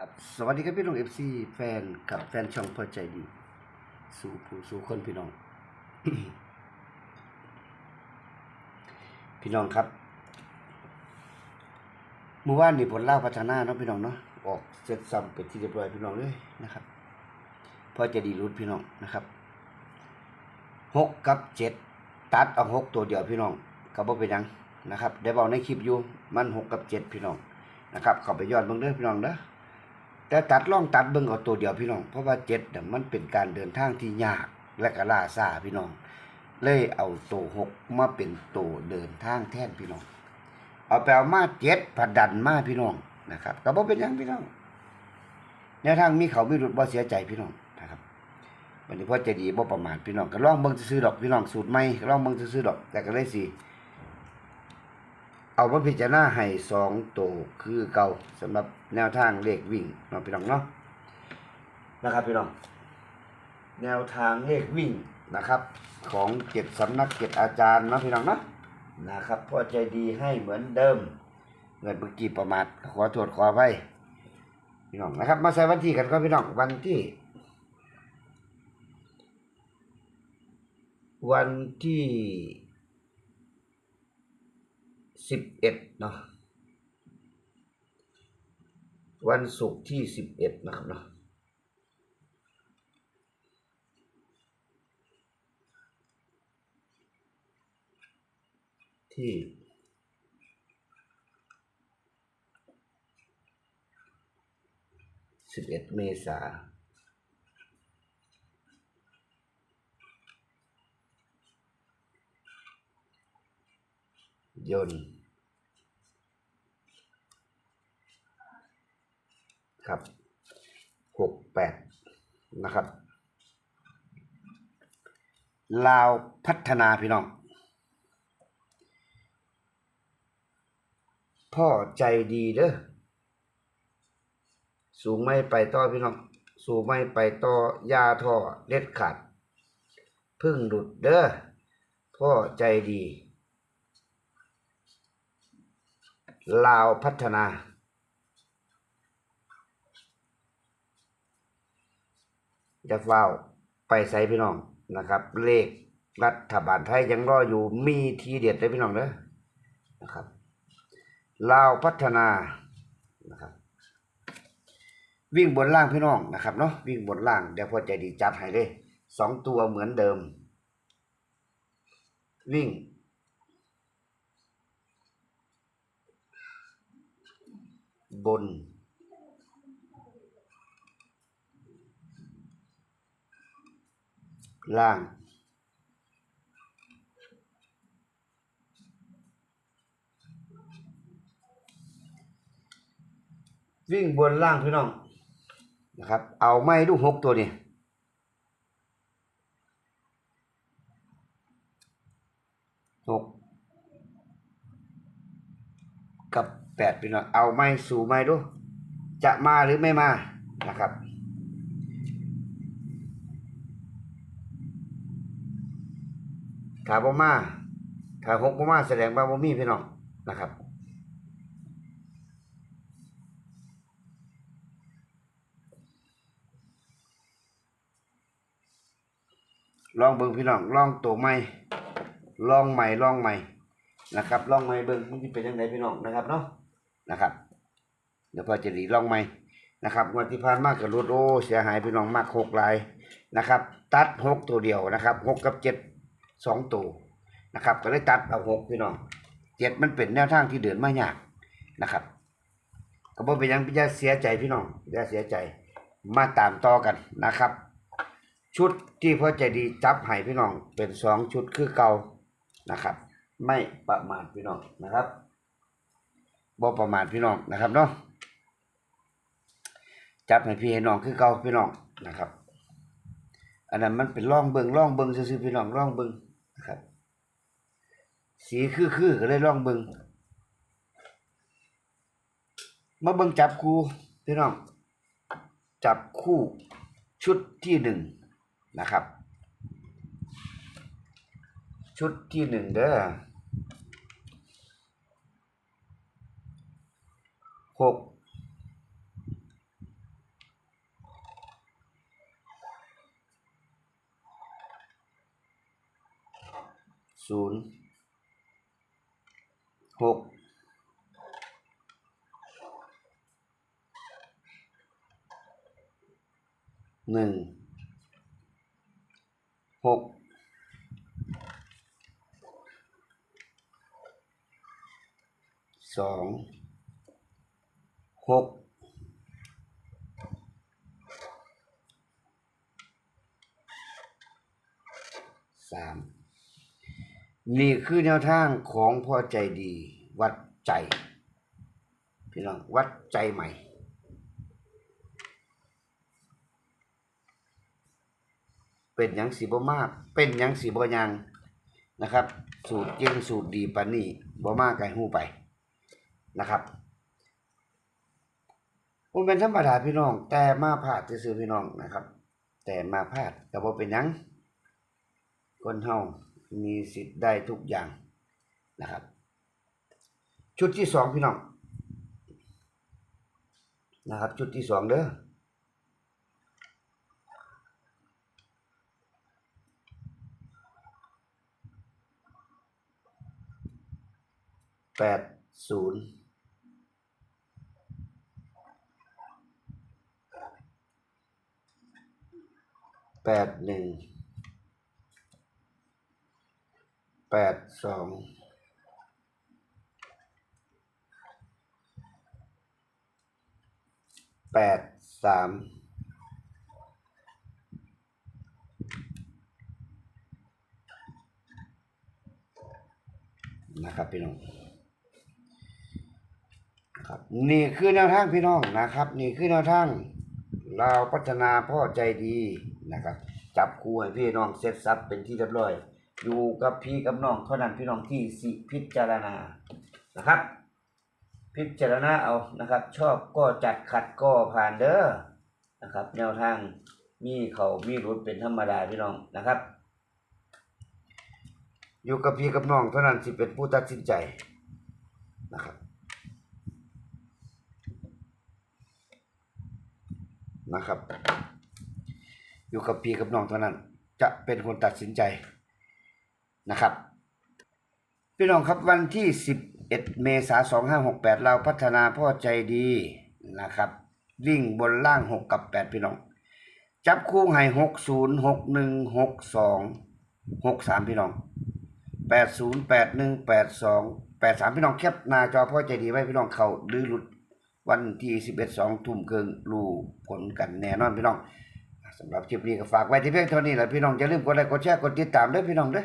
ครับสวัสดีครับพี่น้องเอฟซีแฟนกับแฟนช่องพอใจดี สู่ผู้สู่คนพี่น้อง พี่น้องครับเมื่อวานนี่ผลเล่าพัฒนาเนาะพี่น้องเนาะออกเสร็จสัมเป็นที่เรียบร้อยพี่น้องเลยนะครับพอใจดีรุดพี่น้องนะครับหกกับเจ็ดตัดเอาหกตัวเดียวพี่น้องก็บ่เป็นยังนะครับ ได้บอกในคลิปอยู่มันหกกับเจ็ดพี่น้องนะครับข้าไปย้อนเบิ่งเด้อพี่น้องเด้อ แต่ตัดล่องตัดเบิ่งเอาตัวเดียวพี่น้อง เพราะว่าเจ็ดน่ะมันเป็นการเดินทางที่ยากและก็ล่าซ่าพี่น้อง เลยเอาตัวหกมาเป็นตัวเดินทางแทนพี่น้อง เอาไปเอามาเจ็ดผัดดันมาพี่น้องนะครับก็บ่เป็นยังพี่น้องแนวทางมีเขามีหลุดบ่เสียใจพี่น้องนะครับวันนี้พ่อใจดีบ่ประมาทพี่น้องก็ล่องเบิ่งซื่อดอกพี่น้องสูตรใหม่ก็ลองเบิ่งซื่อดอกแต่ก็เลยสิ เอามาพิจารณาให้สองตัวคือเก่าสำหรับแนวทางเลขวิ่งเนาะพี่น้องเนาะนะครับพี่น้องแนวทางเลขวิ่งนะครับ ของเจ็ดสำนักเจ็ดอาจารย์นะพี่น้องเนาะนะครับพ่อใจดีให้เหมือนเดิมเงินเมื่อกี้ประมาทขอโทษขออภัยพี่น้องนะครับ มาใส่วันที่กันก็พี่น้องวันที่ วันที่ สิบเอ็ดเนาะวันศุกร์ที่สิบเอ็ดนะครับเนาะที่สิบเอ็ดเมษายน ครับหกแปดนะครับลาวพัฒนาพี่น้อง พ่อใจดีเด้อสูงไม่ไปต่อพี่น้อง สูงไม่ไปต่อยาท่อเล็ดขาด พึ่งหลุดเด้อพ่อใจดี ลาวพัฒนา จะเฝ้าไปใส่พี่น้องนะครับ เลขรัฐบาลไทยยังรออยู่มีทีเด็ดเลยพี่น้องเด้อนะครับลาวพัฒนานะครับ วิ่งบนล่างพี่น้องนะครับเนาะวิ่งบนล่างเดี๋ยวพอใจดีจัดให้เลยสองตัวเหมือนเดิม วิ่ง บน ล่าง วิ่งบนล่างพี่น้องนะครับ เอาไม้ดูหกตัวนี่หกกับแปดพี่น้องเอาไม้สู่ไม้ดู จะมาหรือไม่มานะครับ ถาบ่มาถ้าหกบ่มาแสดงว่าบ่มีพี่น้องนะครับลองเบิ่งพี่น้องลองตัวใหม่ลองใหม่ลองใหม่นะครับลองใหม่เบิ่งมันสิเป็นจังไดพี่น้องนะครับเนาะนะครับ เดี๋ยวพอจะดีลองใหม่นะครับงวดที่ผ่านมากกับรถโอ้เสียหายพี่น้องมากหกลายนะครับ ตัดหกตัวเดียวนะครับหกกับเจ็ด สองตัวนะครับ ก็เลยตัดเอาหกพี่น้องเจ็ดมันเป็นแนวทางที่เดินมายากนะครับ ก็บ่เป็นยังอย่าเสียใจพี่น้องอย่าเสียใจมาตามต่อกันนะครับ ชุดที่พ่อใจดีจับให้พี่น้องเป็นสองชุดคือเก่านะครับ ไม่ประมาทพี่น้องนะครับบ่ประมาทพี่น้องนะครับเนาะจับให้พี่ให้น้องคือเก่าพี่น้องนะครับ อันนั้นมันเป็นร่องเบิงร่องเบิงซื่อๆพี่น้องร่องเบิง สีคือคือก็เลยลองเบิงมาเบิงจับคู่พี่น้อง จับคู่ชุดที่หนึ่งนะครับ ชุดที่หนึ่งเด้อหกศูนย์ หกหนึ่งหกสองหกสาม นี่คือแนวทางของพ่อใจดี วัดใจ พี่น้องวัดใจใหม่ เป็นหยังสีบ่มาก เป็นหยังสีบ่ยังนะครับ สูตรเก่งสูตรดีปานนี้บ่มากไกลหูไปนะครับมันเป็นธรรมดาพี่น้อง แต่มาพลาดซื่อพี่น้องนะครับ แต่มาพลาดก็บ่เป็นยังคนเฮา มีสิทธิ์ได้ทุกอย่างนะครับ ชุดที่สองพี่น้องนะครับ ชุดที่สองเด้อแปดศูนย์แปดหนึ่ง แปดสองแปดสามนะครับพี่น้องครับนี่คือแนวทางพี่น้องนะครับ นี่คือแนวทางเราพัฒนาพ่อใจดีนะครับ จับคู่ให้พี่น้องเซตซับเป็นที่เรียบร้อย อยู่กับพี่กับน้องเท่านั้นพี่น้องที่สิพิจารณานะครับ พิจารณาเอานะครับ ชอบก็จัดขัดก็ผ่านเด้อนะครับ แนวทางมีเขามีรุดเป็นธรรมดาพี่น้องนะครับ อยู่กับพี่กับน้องเท่านั้นสิเป็นผู้ตัดสินใจนะครับนะครับ อยู่กับพี่กับน้องเท่านั้น จะเป็นคนตัดสินใจ นะครับ พี่น้องครับวันที่ 11 เมษายน2568 เราพัฒนาพ่อใจดีนะครับ วิ่งบนล่าง 6 กับ 8 พี่น้อง จับคู่ให้ 60 61 62 63 พี่น้อง 80 81 82 83 พี่น้องแคปหน้าจอพ่อใจดีไว้พี่น้องเขาหรือหลุดวันที่ 11 2ทุ่มครึ่งรู้ผลกันแน่นอนพี่น้องสำหรับคลิปนี้ก็ฝากไว้ที่เพียงเท่านี้แหละพี่น้องอย่าลืมกดไลค์กดแชร์กดติดตามด้วยพี่น้องด้อ